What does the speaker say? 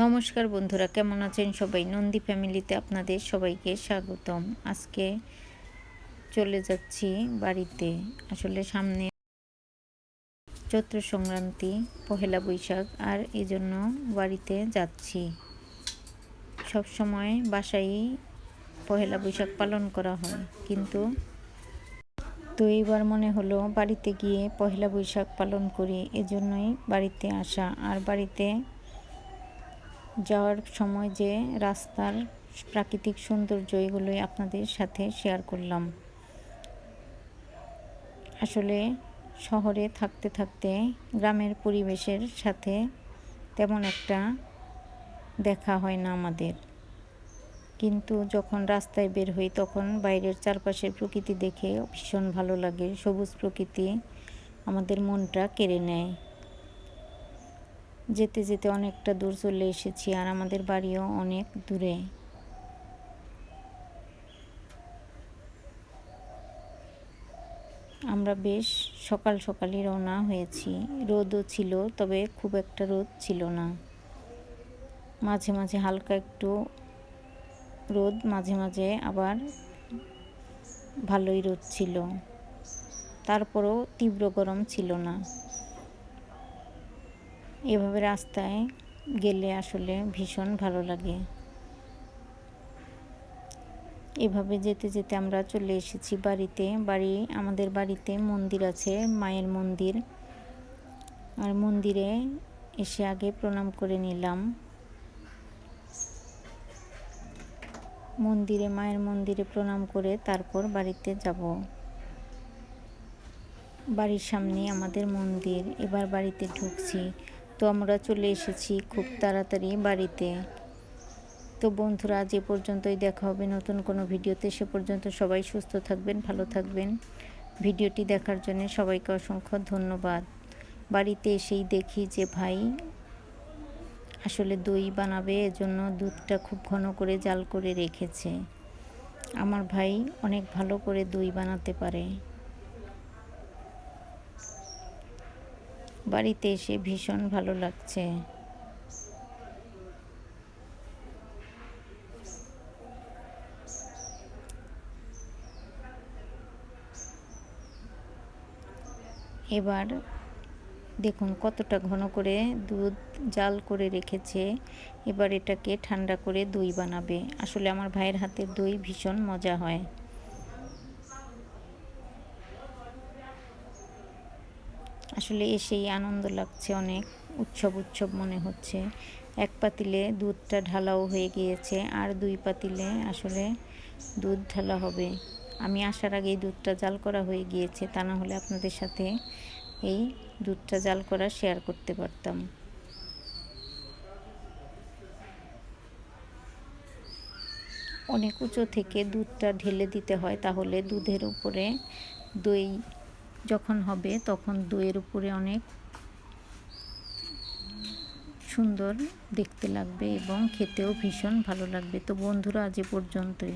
নমস্কার বন্ধুরা, কেমন আছেন সবাই? নন্দী ফ্যামিলিতে আপনাদের সবাইকে স্বাগতম। আজকে চলে যাচ্ছি বাড়িতে। আসলে সামনে চৈত্র সংক্রান্তি পহেলা বৈশাখ, আর এই জন্য বাড়িতে যাচ্ছি। সব সময় বাসায় পহেলা বৈশাখ পালন করা হয়, কিন্তু তো এইবার মনে হলো বাড়িতে গিয়ে পহেলা বৈশাখ পালন করি, এজন্যই বাড়িতে আসা। আর বাড়িতে যাওয়ার সময় যে রাস্তার প্রাকৃতিক সৌন্দর্য, এগুলোই আপনাদের সাথে শেয়ার করলাম। আসলে শহরে থাকতে থাকতে গ্রামের পরিবেশের সাথে তেমন একটা দেখা হয় না আমাদের। কিন্তু যখন রাস্তায় বের হই, তখন বাইরের চারপাশের প্রকৃতি দেখে ভীষণ ভালো লাগে। সবুজ প্রকৃতি আমাদের মনটা কেড়ে নেয়। যেতে যেতে অনেকটা দূর চলে এসেছি আর আমাদের বাড়িও অনেক দূরে। আমরা বেশ সকাল সকালই রওনা হয়েছি। রোদও ছিল, তবে খুব একটা রোদ ছিল না। মাঝে মাঝে হালকা একটু রোদ, মাঝে মাঝে আবার ভালোই রোদ ছিল। তারপরও তীব্র গরম ছিল না। এভাবে রাস্তায় গেলে আসলে ভীষণ ভালো লাগে। এভাবে যেতে যেতে আমরা চলে এসেছি বাড়িতে। বাড়ি, আমাদের বাড়িতে মন্দির আছে, মায়ের মন্দির। আর মন্দিরে এসে আগে প্রণাম করে নিলাম। মন্দিরে, মায়ের মন্দিরে প্রণাম করে তারপর বাড়িতে যাব। বাড়ির সামনে আমাদের মন্দির। এবার বাড়িতে ঢুকছি। তো আমরা চলে এসেছি খুব তাড়াতাড়ি বাড়িতে। তো বন্ধুরা, আজ এ পর্যন্তই দেখা হবে নতুন কোনো ভিডিওতে। সে পর্যন্ত সবাই সুস্থ থাকবেন, ভালো থাকবেন। ভিডিওটি দেখার জন্য সবাইকে অসংখ্য ধন্যবাদ। বাড়িতে এসেই দেখি যে ভাই আসলে দই বানাবে, এজন্য দুধটা খুব ঘন করে জাল করে রেখেছে। আমার ভাই অনেক ভালো করে দই বানাতে পারে। বাড়িতে এসে ভীষণ ভালো লাগছে। এবার দেখুন কতটা ঘন করে দুধ জাল করে রেখেছে। এবার এটাকে ঠান্ডা করে দই বানাবে। আসলে আমার ভাইয়ের হাতের দই ভীষণ মজা হয়। আসলে এসেই আনন্দ লাগছে অনেক, উৎসব উৎসব মনে হচ্ছে। এক পাতিলে দুধটা ঢালাও হয়ে গিয়েছে আর দুই পাতিলে আসলে দুধ ঢালা হবে। আমি আসার আগেই দুধটা জাল করা হয়ে গিয়েছে, তা না হলে আপনাদের সাথে এই দুধটা জাল করা শেয়ার করতে পারতাম। অনেক উঁচু থেকে দুধটা ঢেলে দিতে হয়, তাহলে দুধের উপরে দই যখন হবে তখন দইয়ের উপরে অনেক সুন্দর দেখতে লাগবে এবং খেতেও ভীষণ ভালো লাগবে। তো বন্ধুরা, আজ পর্যন্তই।